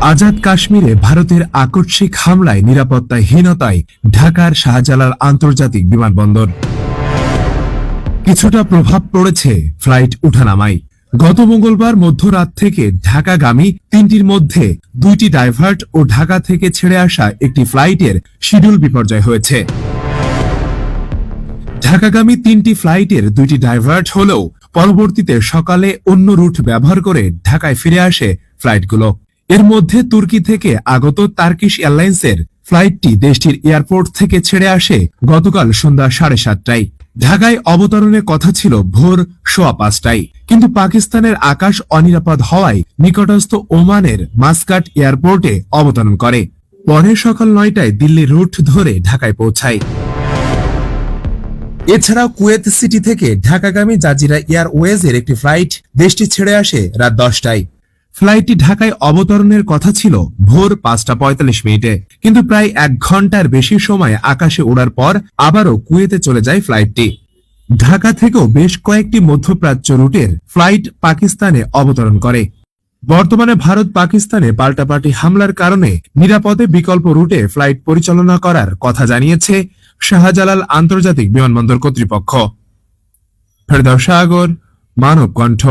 আজাদ কাশ্মীরে ভারতের আকস্মিক হামলায় নিরাপত্তাহীনতায় ঢাকার শাহজালাল আন্তর্জাতিক বিমানবন্দর। কিছুটা প্রভাব পড়েছে ফ্লাইট উঠানামায়। গত মঙ্গলবার মধ্যরাত থেকে ঢাকাগামী তিনটির মধ্যে দুইটি ডাইভার্ট ও ঢাকা থেকে ছেড়ে আসা একটি ফ্লাইটের শিডিউল বিপর্যয় হয়েছে। ঢাকাগামী তিনটি ফ্লাইটের দুইটি ডাইভার্ট হলেও পরবর্তীতে সকালে অন্য রুট ব্যবহার করে ঢাকায় ফিরে আসে ফ্লাইটগুলো। এর মধ্যে তুর্কি থেকে আগত তার্কিশ এয়ারলাইন্সের ফ্লাইটটি দেশটির এয়ারপোর্ট থেকে ছেড়ে আসে গতকাল সন্ধ্যা সাড়ে সাতটায়। ঢাকায় অবতরণের কথা ছিল ভোর সোয়া পাঁচটায়। কিন্তু পাকিস্তানের আকাশ অনিরাপদ হওয়ায় নিকটস্থ ওমানের মাসকাট এয়ারপোর্টে অবতরণ করে। পরে সকাল নয়টায় দিল্লি রুট ধরে ঢাকায় পৌঁছায়। এছাড়াও কুয়েত সিটি থেকে ঢাকাগামী জাজিরা এয়ারওয়েজের একটি ফ্লাইট দেশটি ছেড়ে আসে রাত দশটায়। ফ্লাইটটি ঢাকায় অবতরণের কথা ছিল ভোর পাঁচটা পঁয়তাল্লিশ মিনিটে। কিন্তু প্রায় এক ঘণ্টার বেশি সময় আকাশে ওড়ার পর আবারও কুয়েতে চলে যায় ফ্লাইটটি। ঢাকা থেকেও বেশ কয়েকটি মধ্যপ্রাচ্য রুটের ফ্লাইট পাকিস্তানে অবতরণ করে। বর্তমানে ভারত পাকিস্তানে পাল্টাপাল্টি হামলার কারণে নিরাপদে বিকল্প রুটে ফ্লাইট পরিচালনা করার কথা জানিয়েছে শাহজালাল আন্তর্জাতিক বিমানবন্দর কর্তৃপক্ষ। ফেরদাও মানব কণ্ঠ